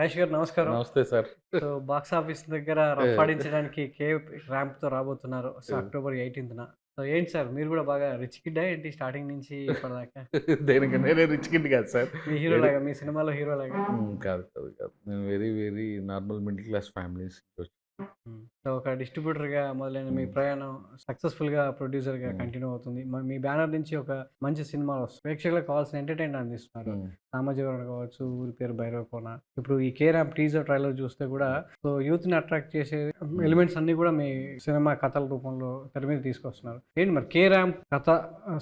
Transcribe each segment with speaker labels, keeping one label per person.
Speaker 1: రాజేష్ గారు నమస్కారం.
Speaker 2: నమస్తే సార్.
Speaker 1: సో బాక్స్ ఆఫీస్ దగ్గర రఫాడించడానికి కే ర్యాంప్తో రాబోతున్నారు. సో అక్టోబర్ ఎయిటీన్త్న. సో ఏంటి సార్ మీరు కూడా బాగా రిచ్ కిడ్డా ఏంటి? స్టార్టింగ్ నుంచి ఇప్పటిదాకా?
Speaker 2: దేనికి నేనే రిచ్ కిడ్ కాదు సార్.
Speaker 1: మీ హీరో లాగా మీ సినిమాలో హీరో లాగా.
Speaker 2: కాదు కాదు కాదు. నేను very very normal middle class families
Speaker 1: so ఒక డిస్ట్రిబ్యూటర్గా మొదలైన మీ ప్రయాణం సక్సెస్ఫుల్గా ప్రొడ్యూసర్గా
Speaker 2: Hmm.
Speaker 1: కంటిన్యూ అవుతుంది. మ- బ్యానర్ నుంచి ఒక మంచి సినిమాలు వస్తాయి ప్రేక్షకులకు కావాల్సిన ఎంటర్టైన్ అందిస్తున్నారు. సామాజిక కావచ్చు ఊరి పేరు భైరవ కోన ఇప్పుడు ఈ కేర్ యాప్ టీజర్ ట్రైలర్ చూస్తే కూడా సో యూత్ని అట్రాక్ట్ చేసే ఎలిమెంట్స్ అన్ని కూడా మీ సినిమా కథల రూపంలో తెర మీద తీసుకొస్తున్నారు. ఏంటి మరి కేర్ యాప్ కథ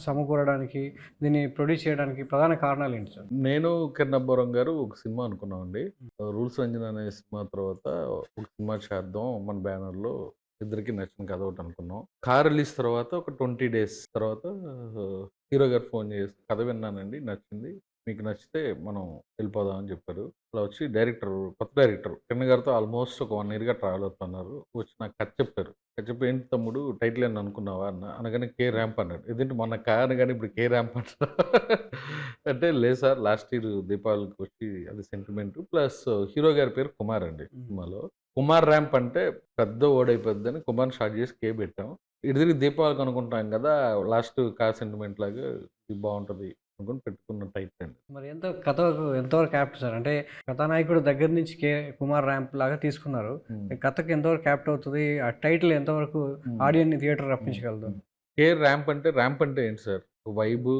Speaker 1: సమకూరడానికి దీన్ని ప్రొడ్యూస్ చేయడానికి ప్రధాన కారణాలు ఏంటి సార్?
Speaker 2: నేను కిరణబ్బరం గారు ఒక సినిమా అనుకున్నామండి. రూల్స్ రంజన్ అనే సినిమా తర్వాత ఒక సినిమా చేద్దాం మన బ్యానర్లో ఇద్దరికి నచ్చిన కథ ఒకటి అనుకున్నాం. కార్ రిలీజ్ తర్వాత ఒక ట్వంటీ డేస్ తర్వాత హీరో గారు ఫోన్ చేసి కథ విన్నానండి నచ్చింది. మీకు నచ్చితే మనం వెళ్ళిపోదాం అని చెప్పారు. అలా వచ్చి డైరెక్టర్ కొత్త డైరెక్టర్ కిరణ్ గారితో ఆల్మోస్ట్ ఒక వన్ ఇయర్గా ట్రావెల్ అవుతున్నారు. వచ్చి నాకు కథ చెప్పారు. కథ చెప్పి ఏంటి తమ్ముడు టైటిల్ అని అనుకున్నావా? అన్న అనగానే కే ర్యాంప్ అన్నాడు. ఇదేంటి మొన్న కార్ కానీ ఇప్పుడు కే ర్యాంప్ అంటారు అంటే లేదు సార్ లాస్ట్ ఇయర్ దీపావళికి వచ్చి అది సెంటిమెంట్ ప్లస్ హీరో గారి పేరు కుమార్ అండి సినిమాలో. కుమార్ ర్యాంప్ అంటే పెద్ద ఓడైపోద్దని కుమార్ స్టార్ట్ చేసి కే పెట్టాం. ఇటు తిరిగి దీపావళికి అనుకుంటాం కదా లాస్ట్ కార్ సెంటిమెంట్ లాగా ఇది బాగుంటుంది అనుకుని పెట్టుకున్న టైప్ అండి.
Speaker 1: మరి ఎంత కథ ఎంతవరకు యాప్ట్ సార్? అంటే కథానాయకుడు దగ్గర నుంచి కే కుమార్ ర్యాంప్ లాగా తీసుకున్నారు. కథకు ఎంతవరకు యాప్ట్ అవుతుంది? ఆ టైటిల్ ఎంతవరకు ఆడియన్స్ని థియేటర్ రప్పించగలదు?
Speaker 2: కే ర్యాంప్ అంటే ర్యాంప్ అంటే ఏంటి సార్? వైబ్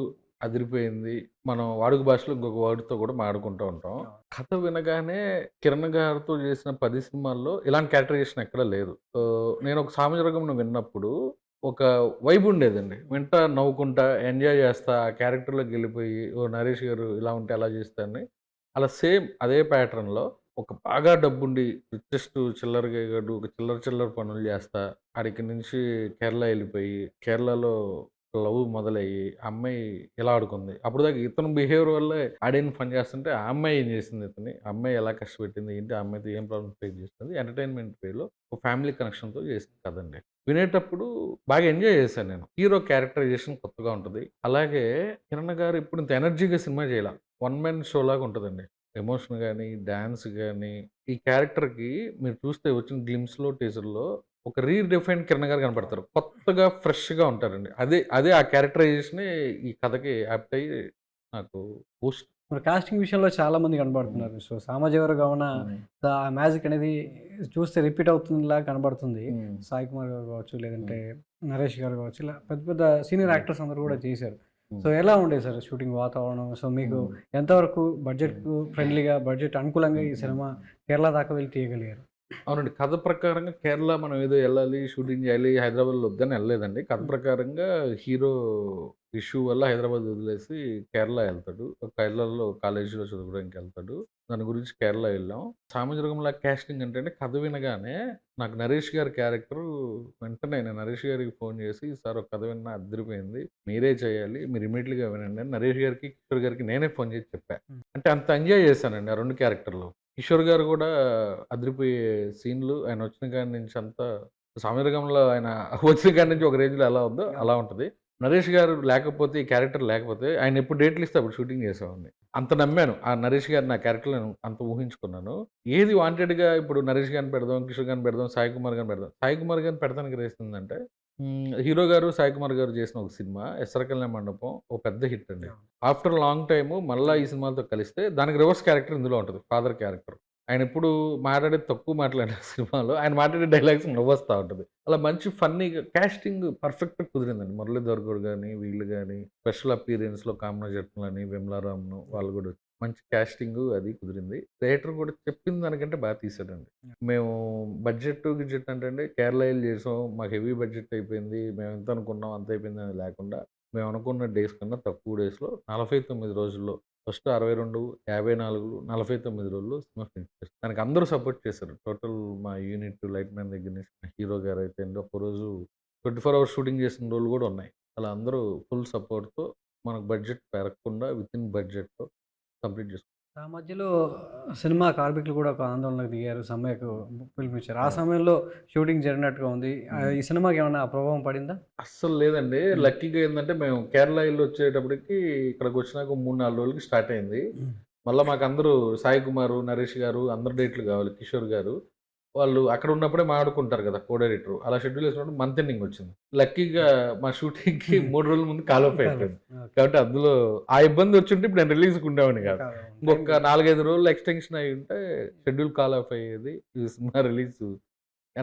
Speaker 2: అదిరిపోయింది. మనం వాడుక భాషలో ఇంకొక వర్డ్తో కూడా మాడుకుంటూ ఉంటాం. కథ వినగానే కిరణ్ గారితో చేసిన పది సినిమాల్లో ఇలాంటి క్యారెక్టరైజేషన్ ఎక్కడ లేదు. నేను ఒక సామజరగం విన్నప్పుడు ఒక వైబ్ ఉండేదండి. వింటా నవ్వుకుంటా ఎంజాయ్ చేస్తా ఆ క్యారెక్టర్లోకి వెళ్ళిపోయి ఓ నరేష్ గారు ఇలా ఉంటే అలా చేస్తానని అలా సేమ్ అదే ప్యాటర్న్లో ఒక బాగా డబ్బుండి రిచెస్ట్ చిల్లరగా గడు ఒక చిల్లర చిల్లర పనులు చేస్తా అక్కడికి నుంచి కేరళ వెళ్ళిపోయి కేరళలో లవ్ మొదలయ్యి ఆ అమ్మాయి ఇలా ఆడుకుంది. అప్పుడు దాకా ఇతను బిహేవియర్ వల్లే ఆడియన్ ఫన్ చేస్తుంటే ఆ అమ్మాయి ఏం చేసింది ఇతని అమ్మాయి ఎలా కష్టపెట్టింది? ఏంటి? అమ్మాయితో ఏం ప్రాబ్లమ్ ఫేస్ చేస్తుంది? ఎంటర్టైన్మెంట్ వేలో ఒక ఫ్యామిలీ కనెక్షన్తో చేసింది కదండి. వినేటప్పుడు బాగా ఎంజాయ్ చేశాను నేను. హీరో క్యారెక్టరైజేషన్ కొత్తగా ఉంటుంది. అలాగే కిరణ్ గారు ఇప్పుడు ఇంత ఎనర్జీగా సినిమా చేయాల. వన్ మ్యాన్ షో లాగా ఉంటుందండి. ఎమోషన్ కానీ డ్యాన్స్ కానీ ఈ క్యారెక్టర్కి మీరు చూస్తే వచ్చిన గ్లిమ్స్లో టీజర్లో ఒక రీడిఫైన్ కిరణ్ గారు కనపడతారు. కొత్తగా ఫ్రెష్గా ఉంటారండి. అదే అదే ఆ క్యారెక్టరైజేషన్ ఈ కథకి యాప్ట్ అయ్యి నాకు బూస్ట్
Speaker 1: మరి కాస్టింగ్ విషయంలో చాలా మంది కనబడుతున్నారు. సో సామాజిక గమన ఆ మ్యాజిక్ అనేది చూస్తే రిపీట్ అవుతుందిలా కనబడుతుంది. సాయి కుమార్ గారు కావచ్చు లేదంటే నరేష్ గారు కావచ్చు ఇలా పెద్ద పెద్ద సీనియర్ యాక్టర్స్ అందరూ కూడా చేశారు. సో ఎలా ఉండేది సార్ షూటింగ్ వాతావరణం? సో మీకు ఎంతవరకు బడ్జెట్ ఫ్రెండ్లీగా బడ్జెట్ అనుకూలంగా ఈ సినిమా కేరళ దాకా వెళ్ళి తీయగలిగారు?
Speaker 2: అవునండి. కథ ప్రకారంగా కేరళ మనం ఏదో వెళ్ళాలి షూటింగ్ చేయాలి హైదరాబాద్లో వద్దని వెళ్ళలేదండి కథ ప్రకారంగా హీరో ఇష్యూ వల్ల హైదరాబాద్ వదిలేసి కేరళ వెళ్తాడు కేరళలో కాలేజీలో చదువుకోవడానికి వెళ్తాడు దాని గురించి కేరళ వెళ్ళాం సామజరంలా క్యాస్టింగ్ అంటే కథ వినగానే నాకు నరేష్ గారి క్యారెక్టర్ వెంటనే నేను నరేష్ గారికి ఫోన్ చేసి సార్ ఒక కథ విన్నా అద్దరిపోయింది మీరే చేయాలి మీరు ఇమీడియట్గా వినండి అని నరేష్ గారికి కిషోర్ గారికి నేనే ఫోన్ చేసి చెప్పాను. అంటే అంత ఎంజాయ్ చేశానండి ఆ రెండు క్యారెక్టర్లు. కిషోర్ గారు కూడా అదిరిపోయే సీన్లు. ఆయన వచ్చిన కాడి నుంచి అంతా సమీరగంలో ఆయన వచ్చిన కాడి నుంచి ఒక రేంజ్లో ఎలా ఉందో అలా ఉంటుంది. నరేష్ గారు లేకపోతే ఈ క్యారెక్టర్ లేకపోతే ఆయన ఎప్పుడు డేట్లు ఇస్తే అప్పుడు షూటింగ్ చేసేవాడిని. అంత నమ్మాను. ఆ నరేష్ గారు నా క్యారెక్టర్ నేను అంత ఊహించుకున్నాను. ఏది వాంటెడ్గా ఇప్పుడు నరేష్ గారిని పెడదాం కిషోర్ గారిని పెడదాం సాయి కుమార్ గారిని పెడదాం. సాయి కుమార్ గారిని పెడతానికి రేస్తుందంటే హీరో గారు సాయి కుమార్ గారు చేసిన ఒక సినిమా ఎస్ఆర్కల్నే మండపం ఒక పెద్ద హిట్ అండి. ఆఫ్టర్ లాంగ్ టైము మళ్ళీ ఈ సినిమాతో కలిస్తే దానికి రివర్స్ క్యారెక్టర్ ఇందులో ఉంటుంది ఫాదర్ క్యారెక్టర్. ఆయన ఎప్పుడు మాట్లాడేది తక్కువ మాట్లాడే సినిమాలో ఆయన మాట్లాడే డైలాగ్స్ నవ్వొస్తూ ఉంటుంది. అలా మంచి ఫన్నీగా క్యాస్టింగ్ పర్ఫెక్ట్ కుదిరిందండి. మురళీధర్ గౌడ్ కానీ వీళ్ళు కానీ స్పెషల్ అపీరియన్స్లో కామన జట్లు అని విమలారామ్ను వాళ్ళు కూడా మంచి క్యాస్టింగ్ అది కుదిరింది. థియేటర్ కూడా చెప్పిన దానికంటే బాగా తీసాడండి. మేము బడ్జెట్ గిడ్జెట్ అంటే కేరళ వెళ్ళి చేసాం మాకు హెవీ బడ్జెట్ అయిపోయింది మేము ఎంత అనుకున్నాం అంత అయిపోయింది అని లేకుండా మేము అనుకున్న డేస్ కన్నా తక్కువ డేస్లో నలభై తొమ్మిది రోజుల్లో ఫస్ట్ అరవై రెండు యాభై నాలుగు నలభై తొమ్మిది రోజుల్లో సినిమా ఫినిష్ చేస్తాం దానికి అందరూ సపోర్ట్ చేశారు. టోటల్ మా యూనిట్ లైట్ మ్యాన్ దగ్గర నుంచి మా హీరో గారు అయితే అండి ఒక రోజు ట్వంటీ ఫోర్ అవర్స్ షూటింగ్ చేసిన రోజులు కూడా ఉన్నాయి. అలా అందరూ ఫుల్ సపోర్ట్తో మనకు బడ్జెట్ పెరగకుండా విత్ ఇన్ బడ్జెట్తో కంప్లీట్ చేసుకున్నాం.
Speaker 1: ఆ మధ్యలో సినిమా కార్మికులు కూడా ఒక ఆందోళనకు దిగారు. సమ్మెకు పిలిపించారు ఆ సమయంలో షూటింగ్ జరిగినట్టుగా ఉంది. ఆ, ఈ సినిమాకి ఏమైనా ప్రభావం పడిందా?
Speaker 2: అస్సలు లేదండి. లక్కీగా ఏంటంటే మేము కేరళ ఇల్లు వచ్చేటప్పటికి ఇక్కడికి వచ్చినాక మూడు నాలుగు రోజులకి స్టార్ట్ అయింది. మళ్ళీ మాకు అందరూ సాయి కుమార్ నరేష్ గారు అందరు డేట్లు కావాలి. కిషోర్ గారు. వాళ్ళు అక్కడ ఉన్నప్పుడే మాట్లాడుకుంటారు కదా కో డైరెక్టర్. అలా షెడ్యూల్ వేసినప్పుడు మంత్ ఎండింగ్ వచ్చింది. లక్కీగా మా షూటింగ్కి మూడు రోజుల ముందు కాల్ ఆఫ్ అయిపోయింది. కాబట్టి అందులో ఆ ఇబ్బంది వచ్చింటే ఇప్పుడు నేను రిలీజ్కి ఉండేవాడిని కాదు. ఇంకొక నాలుగైదు రోజులు ఎక్స్టెన్షన్ అయి ఉంటే షెడ్యూల్ కాల్ ఆఫ్ అయ్యేది సినిమా రిలీజ్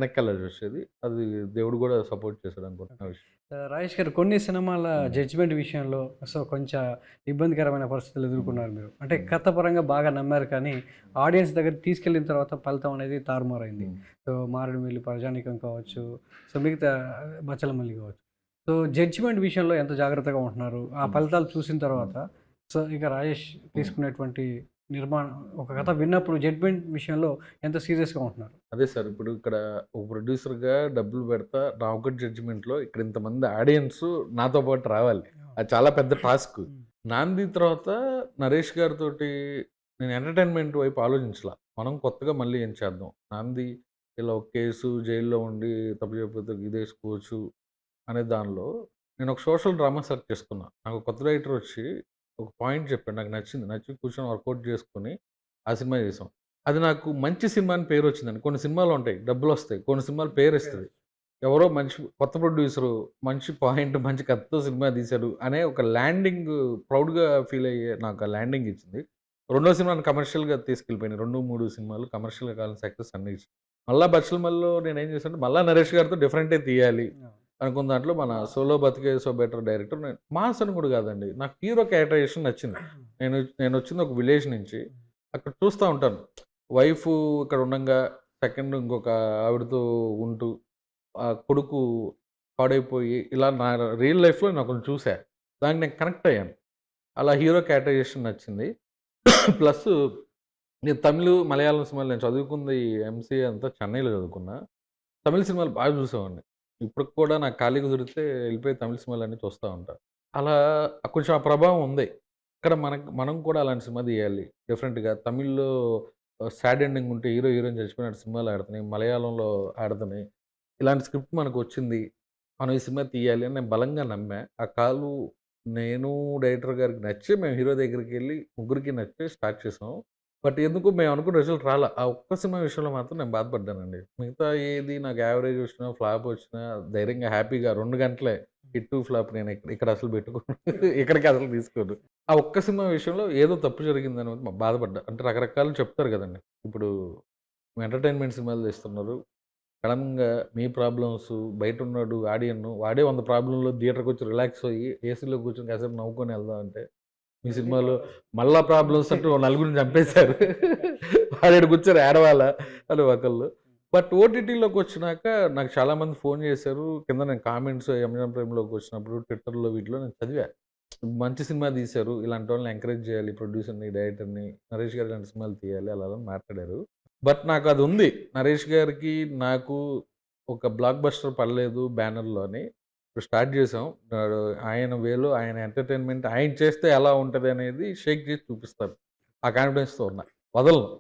Speaker 2: వెళ్ళాల్సి వచ్చేది అది దేవుడు కూడా సపోర్ట్ చేశాడు అనుకుంటున్న విషయం.
Speaker 1: రాజేష్ గారు కొన్ని సినిమాల జడ్జిమెంట్ విషయంలో సో కొంచెం ఇబ్బందికరమైన పరిస్థితులు ఎదుర్కొన్నారు మీరు. అంటే కథ పరంగా బాగా నమ్మారు కానీ ఆడియన్స్ దగ్గర తీసుకెళ్ళిన తర్వాత ఫలితం అనేది తారుమారైంది. సో మారేడుమిల్లి ప్రజానికం కావచ్చు సో మిగతా బచ్చలమల్లి కావచ్చు. సో జడ్జిమెంట్ విషయంలో ఎంత జాగ్రత్తగా ఉంటున్నారు? ఆ. ఫలితాలు చూసిన తర్వాత సో ఇక రాజేష్ తీసుకునేటువంటి నిర్మాణం ఒక కథ విన్నప్పుడు జడ్జిమెంట్ విషయంలో ఎంత సీరియస్గా ఉంటున్నారు?
Speaker 2: అదే సార్ ఇప్పుడు ఇక్కడ ఒక ప్రొడ్యూసర్గా డబ్బులు పెడతా నా ఒకటి జడ్జిమెంట్లో ఇక్కడ ఇంతమంది ఆడియన్స్ నాతో పాటు రావాలి. అది చాలా పెద్ద టాస్క్ నాంది తర్వాత నరేష్ గారితో నేను ఎంటర్టైన్మెంట్ వైపు ఆలోచించలా. మనం కొత్తగా మళ్ళీ ఏం చేద్దాం? నాంది ఇలా ఒక కేసు జైల్లో ఉండి తప్పు చెప్పితే ఇదేసుకోవచ్చు అనే దానిలో నేను ఒక సోషల్ డ్రామా సెలెక్ట్ చేసుకున్నా. నాకు కొత్త రైటర్ వచ్చి ఒక పాయింట్ చెప్పాడు. నాకు నచ్చింది. నచ్చి కూర్చొని వర్కౌట్ చేసుకుని ఆ సినిమా చేసాం. అది నాకు మంచి సినిమా అని పేరు వచ్చిందండి. కొన్ని సినిమాలు ఉంటాయి. డబ్బులు వస్తాయి. కొన్ని సినిమాలు పేరు ఇస్తుంది ఎవరో మంచి కొత్త ప్రొడ్యూసరు మంచి పాయింట్ మంచి కథతో సినిమా తీశాడు అనే ఒక ల్యాండింగ్ ప్రౌడ్గా ఫీల్ అయ్యే నాకు ఆ ల్యాండింగ్ ఇచ్చింది. రెండో సినిమాని కమర్షియల్గా తీసుకెళ్ళిపోయినాయి. రెండు మూడు సినిమాలు కమర్షియల్గా కావాలని సక్సెస్ అన్ని ఇచ్చి మళ్ళా బచ్చల మల్లో నేను ఏం చేశాను మళ్ళా నరేష్ గారితో డిఫరెంటే తీయాలి. అనుకున్న దాంట్లో మన సోలో బతికే సో బెటర్ డైరెక్టర్ నేను. మాస్ అని కూడా కాదండి. నాకు హీరో క్యారెక్టరైజేషన్ నచ్చింది. నేను నేను వచ్చింది ఒక విలేజ్ నుంచి. అక్కడ చూస్తూ ఉంటాను. వైఫ్ ఇక్కడ ఉండగా సెకండ్ ఇంకొక ఆవిడతో ఉంటూ ఆ కొడుకు పాడైపోయి ఇలా నా రియల్ లైఫ్లో నేను కొంచెం చూసా దానికి నేను కనెక్ట్ అయ్యాను. అలా హీరో క్యారెక్టరైజేషన్ నచ్చింది. ప్లస్ నేను తమిళ మలయాళం సినిమాలు నేను చదువుకుంది ఎంసీ అంతా చెన్నైలో చదువుకున్నా. తమిళ సినిమాలు బాగా చూసేవాడిని. ఇప్పటికి కూడా నాకు ఖాళీగా కుదిరితే వెళ్ళిపోయి తమిళ సినిమాలు అన్నీ చూస్తూ ఉంటాను అలా కొంచెం ఆ ప్రభావం ఉంది. ఇక్కడ మనకు మనం కూడా అలాంటి సినిమా తీయాలి. డిఫరెంట్గా తమిళ్ళో సాడ్ ఎండింగ్ ఉంటే హీరో హీరోయిన్ చచ్చిపోయినట్టు సినిమాలు ఆడుతున్నాయి మలయాళంలో ఆడుతున్నాయి ఇలాంటి స్క్రిప్ట్ మనకు వచ్చింది. మనం ఈ సినిమా తీయాలి అని నేను బలంగా నమ్మా. ఆ కాలు నేను డైరెక్టర్ గారికి నచ్చి మేము హీరో దగ్గరికి వెళ్ళి ముగ్గురికి నచ్చి స్టార్ట్ చేసాం. బట్ ఎందుకు మేము అనుకున్న రిజల్ట్ రాలా? ఆ ఒక్క సినిమా విషయంలో మాత్రం నేను బాధపడ్డానండి. మిగతా ఏది నాకు యావరేజ్ వచ్చినా ఫ్లాప్ వచ్చినా ధైర్యంగా హ్యాపీగా రెండు గంటలే హిట్ ఫ్లాప్ నేను ఇక్కడ ఇక్కడ అసలు పెట్టుకోను. ఇక్కడికి అసలు తీసుకోను. ఆ ఒక్క సినిమా విషయంలో ఏదో తప్పు జరిగిందని బాధపడ్డా. అంటే రకరకాలు చెప్తారు కదండి. ఇప్పుడు ఎంటర్టైన్మెంట్ సినిమాలు తీస్తున్నారు. సడన్గా మీ ప్రాబ్లమ్స్ బయట ఉన్నాడు ఆడియన్ వాడే వంద ప్రాబ్లంలో థియేటర్కి వచ్చి రిలాక్స్ అయ్యి ఏసీలో కూర్చొని కాసేపు నవ్వుకొని వెళ్దాం అంటే మీ సినిమాలో మళ్ళా ప్రాబ్లమ్స్ అంటే నలుగురిని చంపేశారు. వాడు కూర్చొని ఏడవాల అని ఒకళ్ళు. బట్ ఓటీటీలోకి వచ్చినాక నాకు చాలా మంది ఫోన్ చేశారు. కింద నేను కామెంట్స్ ఎంజాన్ ప్రేమ్లోకి వచ్చినప్పుడు ట్విట్టర్లో వీటిలో నేను చదివా. మంచి సినిమా తీశారు. ఇలాంటి వాళ్ళని ఎంకరేజ్ చేయాలి ప్రొడ్యూసర్ని డైరెక్టర్ని నరేష్ గారు ఇలాంటి సినిమాలు తీయాలి అలా అలా మాట్లాడారు. బట్ నాకు అది ఉంది. నరేష్ గారికి నాకు ఒక బ్లాక్ బస్టర్ పడలేదు బ్యానర్లో అని. స్టార్ట్ చేసాం. ఆయన వేలో ఆయన ఎంటర్టైన్మెంట్ ఆయన చేస్తే ఎలా ఉంటుంది అనేది షేక్ చేసి చూపిస్తారు. ఆ కాన్ఫిడెన్స్తో ఉన్నా. వదలను.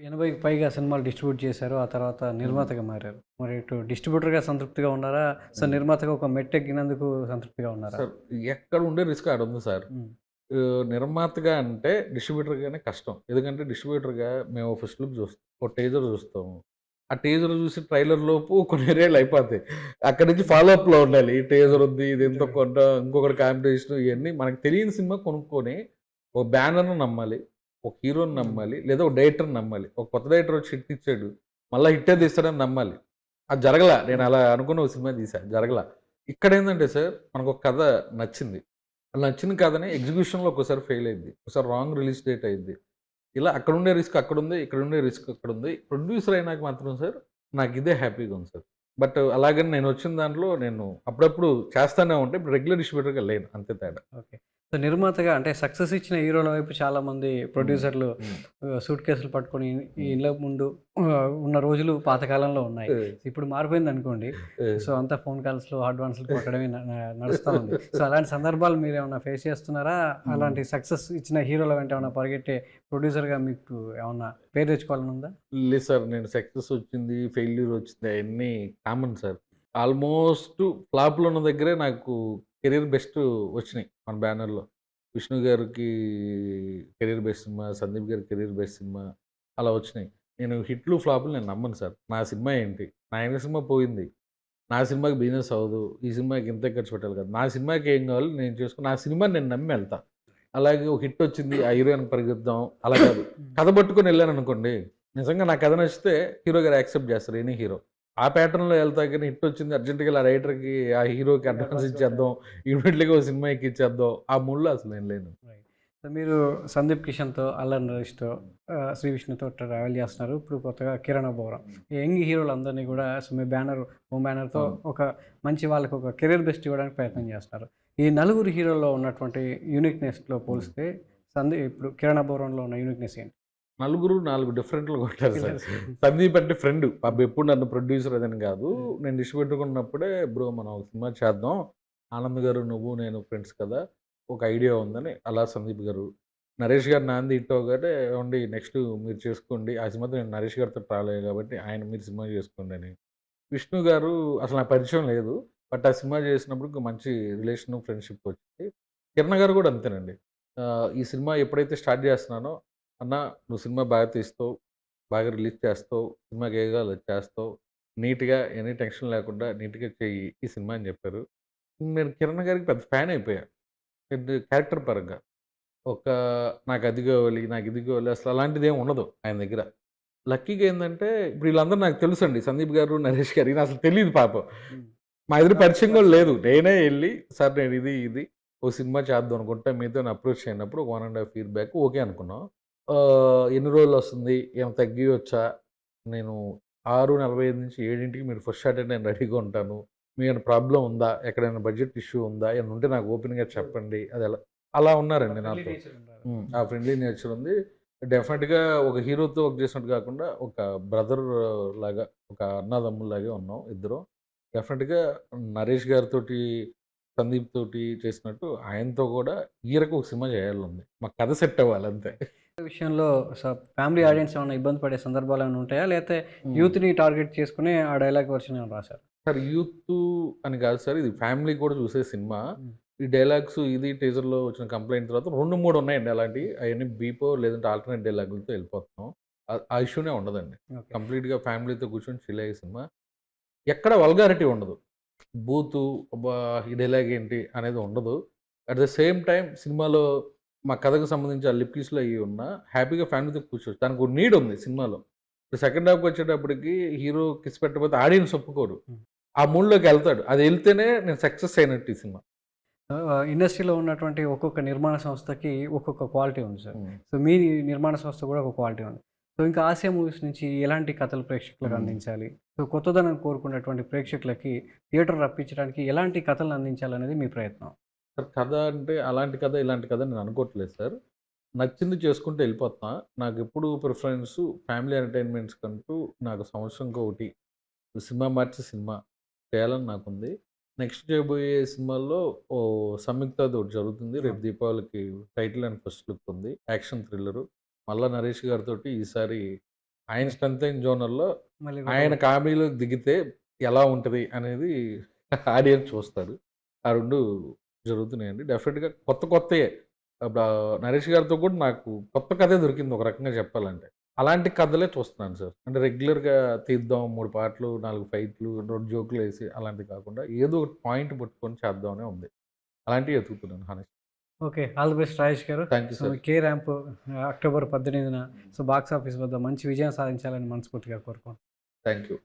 Speaker 1: ఎనభైకి పైగా సినిమాలు డిస్ట్రిబ్యూట్ చేశారు. ఆ తర్వాత నిర్మాతగా మారారు. మరి ఇటు డిస్ట్రిబ్యూటర్గా సంతృప్తిగా ఉన్నారా? So
Speaker 2: Hmm.
Speaker 1: నిర్మాతగా ఒక మెట్టెక్కినందుకు సంతృప్తిగా ఉన్నారా?
Speaker 2: సార్ ఎక్కడ ఉండే రిస్క్ ఆడ ఉంది సార్.
Speaker 1: Hmm.
Speaker 2: నిర్మాతగా అంటే డిస్ట్రిబ్యూటర్గానే కష్టం. ఎందుకంటే డిస్ట్రిబ్యూటర్గా మేము ఫస్ట్ లుక్ చూస్తాం. ఒక టేజర్ చూస్తాము ఆ టేజర్ చూసి ట్రైలర్ లోపు కొన్ని ఏరియాలు అయిపోతాయి. అక్కడి నుంచి ఫాలో అప్లో ఉండాలి. ఈ టేజర్ ఉంది ఇది ఎంత కొంట ఇంకొకటి కాంపిటీషన్ ఇవన్నీ మనకు తెలియని సినిమా కొనుక్కొని ఒక బ్యానర్ను నమ్మాలి ఒక హీరోని నమ్మాలి లేదా ఒక డైరెక్టర్ని నమ్మాలి. ఒక కొత్త డైరెక్టర్ వచ్చి హిట్ ఇచ్చాడు మళ్ళీ హిట్టే తీస్తాడని నమ్మాలి. అది జరగల. నేను అలా అనుకున్న ఒక సినిమా తీసా జరగల. ఇక్కడ ఏంటంటే సార్ మనకు ఒక కథ నచ్చింది. నచ్చిన కథని ఎగ్జిక్యూషన్లో ఒకసారి ఫెయిల్ అయింది. ఒకసారి రాంగ్ రిలీజ్ డేట్ అయింది. ఇలా అక్కడ ఉండే రిస్క్ అక్కడ ఉంది ఇక్కడ ఉండే రిస్క్ అక్కడ ఉంది ప్రొడ్యూసర్ అయినాక మాత్రం సార్ నాకు ఇదే హ్యాపీగా ఉంది సార్. బట్ అలాగని నేను వచ్చిన దాంట్లో నేను అప్పుడప్పుడు చేస్తానే ఉంటే. ఇప్పుడు రెగ్యులర్ డిస్ట్రిబ్యూటర్గా లేను అంతే తేడా.
Speaker 1: ఓకే. సో నిర్మాతగా అంటే సక్సెస్ ఇచ్చిన హీరోల వైపు చాలా మంది ప్రొడ్యూసర్లు సూట్ కేసులు పట్టుకొని ఈ ఇళ్ళ ముందు ఉన్న రోజులు పాతకాలంలో ఉన్నాయి. ఇప్పుడు మారిపోయింది అనుకోండి. సో అంతా ఫోన్ కాల్స్లో అడ్వాన్స్లు కొట్టడమే నడుస్తూ ఉంది. సో అలాంటి సందర్భాలు మీరు ఏమైనా ఫేస్ చేస్తున్నారా? అలాంటి సక్సెస్ ఇచ్చిన హీరోల వెంట ఏమైనా పరిగెట్టే ప్రొడ్యూసర్గా మీకు ఏమన్నా పేరు తెచ్చుకోవాలని ఉందా?
Speaker 2: లేదు సార్ నేను సక్సెస్ వచ్చింది ఫెయిల్యూర్ వచ్చింది అవన్నీ కామన్ సార్. ఆల్మోస్ట్ ఫ్లాప్లో ఉన్న దగ్గరే నాకు కెరీర్ బెస్ట్ వచ్చినాయి. మన బ్యానర్లో. విష్ణు గారికి కెరీర్ బేస్ సినిమా సందీప్ గారి కెరీర్ బేస్ సినిమా అలా వచ్చినాయి. నేను హిట్లు ఫ్లాపులు నేను నమ్మను సార్. నా సినిమా ఏంటి? నా ఆయన సినిమా పోయింది. నా సినిమాకి బిజినెస్ అవ్వదు. ఈ సినిమాకి ఇంత ఖర్చు పెట్టాలి కదా. నా సినిమాకి ఏం కావాలి? నేను చేసుకుని నా సినిమా నేను నమ్మి వెళ్తా. అలాగే ఒక హిట్ వచ్చింది ఆ హీరోయిన్ పరిగెత్తాం అలా కాదు. కథ పట్టుకొని వెళ్ళాను అనుకోండి నిజంగా నా కథ నచ్చితే హీరో గారు యాక్సెప్ట్ చేస్తారు. Any hero. ఆ ప్యాటర్న్లో వెళ్తా కానీ హిట్ వచ్చింది అర్జెంటుగా ఆ రైటర్కి ఆ హీరోకి అడ్వాన్స్ ఇచ్చేద్దాం ఇమీడియట్లీగా ఒక సినిమాకి ఇచ్చేద్దాం ఆ మూడ్లో అసలు నేను లేను
Speaker 1: సో మీరు సందీప్ కిషన్తో అల్లన్ నరేష్తో శ్రీ విష్ణుతో ట్రావెల్ చేస్తున్నారు. ఇప్పుడు కొత్తగా కిరణ్ బోరా ఈ యంగ్ హీరోలు అందరినీ కూడా సో మీ బ్యానర్ హోమ్ బ్యానర్తో. ఒక మంచి వాళ్ళకి ఒక కెరీర్ బెస్ట్ ఇవ్వడానికి ప్రయత్నం చేస్తున్నారు. ఈ నలుగురు హీరోల్లో ఉన్నటువంటి యూనిక్నెస్లో పోలిస్తే సందీప్ ఇప్పుడు కిరణ్ బోరంలో ఉన్న యూనిక్నెస్ ఏంటి?
Speaker 2: నలుగురు నాలుగు డిఫరెంట్లు కొట్టారు సార్. సందీప్ అంటే ఫ్రెండ్ పాప ఎప్పుడు నన్ను ప్రొడ్యూసర్ అదని కాదు. నేను డిస్ట్రిబ్యూటర్ ఉన్నప్పుడే బ్రో మనం ఒక సినిమా చేద్దాం. ఆనంద్ గారు నువ్వు నేను ఫ్రెండ్స్ కదా. ఒక ఐడియా ఉందని అలా సందీప్ గారు. నరేష్ గారు నాంది ఇట్టో గారే ఉండి నెక్స్ట్ మీరు చేసుకోండి. ఆ సినిమాతో నేను నరేష్ గారితో ట్రావెల్ అయ్యాను కాబట్టి ఆయన మీరు సినిమా చేసుకోండి అని. విష్ణు గారు అసలు నాకు పరిచయం లేదు. బట్ ఆ సినిమా చేసినప్పుడు మంచి రిలేషన్ ఫ్రెండ్షిప్ వచ్చింది కిరణ్ గారు కూడా అంతేనండి. ఈ సినిమా ఎప్పుడైతే స్టార్ట్ చేస్తున్నానో అన్న నువ్వు సినిమా బాగా తీస్తావు బాగా రిలీజ్ చేస్తావు కావాలో అది చేస్తావు నీట్గా ఎనీ టెన్షన్ లేకుండా నీట్గా చెయ్యి ఈ సినిమా అని చెప్పారు. నేను కిరణ్ గారికి పెద్ద ఫ్యాన్ అయిపోయా. క్యారెక్టర్ పరంగా. ఒక నాకు అది కావాలి నాకు ఇది కావాలి అసలు అలాంటిది ఏమి ఉండదు ఆయన దగ్గర. లక్కీగా ఏంటంటే ఇప్పుడు వీళ్ళందరూ నాకు తెలుసు అండి సందీప్ గారు నరేష్ గారు ఈయన అసలు తెలియదు పాపం. మా ఎదురు పరిచయం కూడా లేదు. నేనే వెళ్ళి సార్ నేను ఇది ఇది ఓ సినిమా చేద్దాం అనుకుంటే మీతో అప్రోచ్ అయినప్పుడు one and half year back okay అనుకున్నాం. ఎన్ని రోజులు వస్తుంది ఏం తగ్గి వచ్చా నేను ఆరు నలభై ఐదు నుంచి ఏడింటికి మీరు ఫస్ట్ షాట్ నేను రెడీగా ఉంటాను. మీ ప్రాబ్లం ఉందా? ఎక్కడైనా బడ్జెట్ ఇష్యూ ఉందా? ఏమైనా ఉంటే నాకు ఓపెన్గా చెప్పండి. అది ఎలా? అలా ఉన్నారండి నాతో. ఆ ఫ్రెండ్లీ నేచర్ ఉంది. డెఫినెట్గా ఒక హీరోతో వర్క్ చేసినట్టు కాకుండా ఒక బ్రదర్ లాగా ఒక అన్నదమ్ములాగే ఉన్నాం ఇద్దరు. డెఫినెట్గా నరేష్ గారితో సందీప్ తోటి చేసినట్టు ఆయనతో కూడా ఈరకు ఒక సినిమా చేయాలని మా కథ సెట్ అవ్వాలి అంతే.
Speaker 1: విషయంలో ఫ్యామిలీ ఆడియన్స్ ఏమైనా ఇబ్బంది పడే సందర్భాలు ఏమైనా ఉంటాయా? లేకపోతే యూత్ని టార్గెట్ చేసుకుని ఆ డైలాగ్ వర్షన్ ఏమైనా రాశారు?
Speaker 2: సార్ యూత్ అని కాదు సార్ ఇది ఫ్యామిలీ కూడా చూసే సినిమా. ఈ డైలాగ్స్ ఇది టీజర్లో వచ్చిన కంప్లైంట్ తర్వాత రెండు మూడు ఉన్నాయండి అలాంటివి అవన్నీ బీపో లేదంటే ఆల్టర్నేట్ డైలాగులతో వెళ్ళిపోతున్నాం. ఆ- ఇష్యూనే ఉండదండి. కంప్లీట్గా ఫ్యామిలీతో కూర్చొని చిల్ అయ్యే సినిమా. ఎక్కడ వల్గారిటీ ఉండదు. బూతు ఈ డైలాగ్ ఏంటి అనేది ఉండదు. అట్ ద సేమ్ టైం సినిమాలో మా కథకు సంబంధించి ఆ లిప్కీస్లో అయ్యి ఉన్నా హ్యాపీగా ఫ్యామిలీతో కూర్చోవచ్చు. దానికి ఒక నీడ్ ఉంది సినిమాలో. ఇప్పుడు సెకండ్ హాఫ్కి వచ్చేటప్పటికి హీరో కిస్ పెట్టకపోతే ఆడియన్స్ ఒప్పుకోరు. ఆ మూడ్లోకి వెళ్తాడు. అది వెళ్తేనే నేను సక్సెస్ అయినట్టు ఈ సినిమా.
Speaker 1: ఇండస్ట్రీలో ఉన్నటువంటి ఒక్కొక్క నిర్మాణ సంస్థకి ఒక్కొక్క క్వాలిటీ ఉంది సార్. సో మీ నిర్మాణ సంస్థ కూడా ఒక క్వాలిటీ ఉంది. సో ఇంకా ఆసియా మూవీస్ నుంచి ఎలాంటి కథలు ప్రేక్షకులకు. అందించాలి? సో కొత్తదనం కోరుకున్నటువంటి ప్రేక్షకులకి థియేటర్ రప్పించడానికి ఎలాంటి కథలు అందించాలనేది మీ ప్రయత్నం?
Speaker 2: సార్ కథ అంటే అలాంటి కథ ఇలాంటి కథ నేను అనుకోవట్లేదు సార్. నచ్చింది చేసుకుంటూ నాకు ఎప్పుడు ప్రిఫరెన్స్ ఫ్యామిలీ ఎంటర్టైన్మెంట్స్ కంటూ నాకు సంవత్సరంకి ఒకటి. సినిమా మార్చి సినిమా చేయాలని నాకుంది. నెక్స్ట్ చేయబోయే సినిమాల్లో ఓ సంయుక్త ఒకటి జరుగుతుంది. రేపు దీపావళికి టైటిల్ అండ్ ఫస్ట్ లుక్ ఉంది. Action thriller. మళ్ళా నరేష్ గారితో ఈసారి ఆయన స్ట్రెంత్ అయిన జోనర్లో
Speaker 1: మళ్ళీ
Speaker 2: ఆయన కామెడీలో దిగితే ఎలా ఉంటుంది అనేది ఆడియన్స్ చూస్తారు. ఆ రెండు జరుగుతున్నాయండి. డెఫినెట్గా కొత్త కొత్తయే. ఇప్పుడు నరేష్ గారితో కూడా నాకు కొత్త కథే దొరికింది ఒక రకంగా చెప్పాలంటే. అలాంటి కథలే చూస్తున్నాను సార్. అంటే రెగ్యులర్గా తీద్దాం మూడు పాటలు నాలుగు ఫైట్లు రెండు జోకులు వేసి అలాంటివి కాకుండా ఏదో ఒక పాయింట్ పట్టుకొని చేద్దామనే ఉంది. అలాంటివి ఎతుకుతున్నాను honest
Speaker 1: okay. All the best Rajesh గారు.
Speaker 2: Thank you
Speaker 1: so
Speaker 2: sir
Speaker 1: K ramp October పద్దెనిమిదిన సో బాక్స్ ఆఫీస్ వద్ద మంచి విజయం సాధించాలని మనస్ఫూర్తిగా కోరుకోండి
Speaker 2: థ్యాంక్ యూ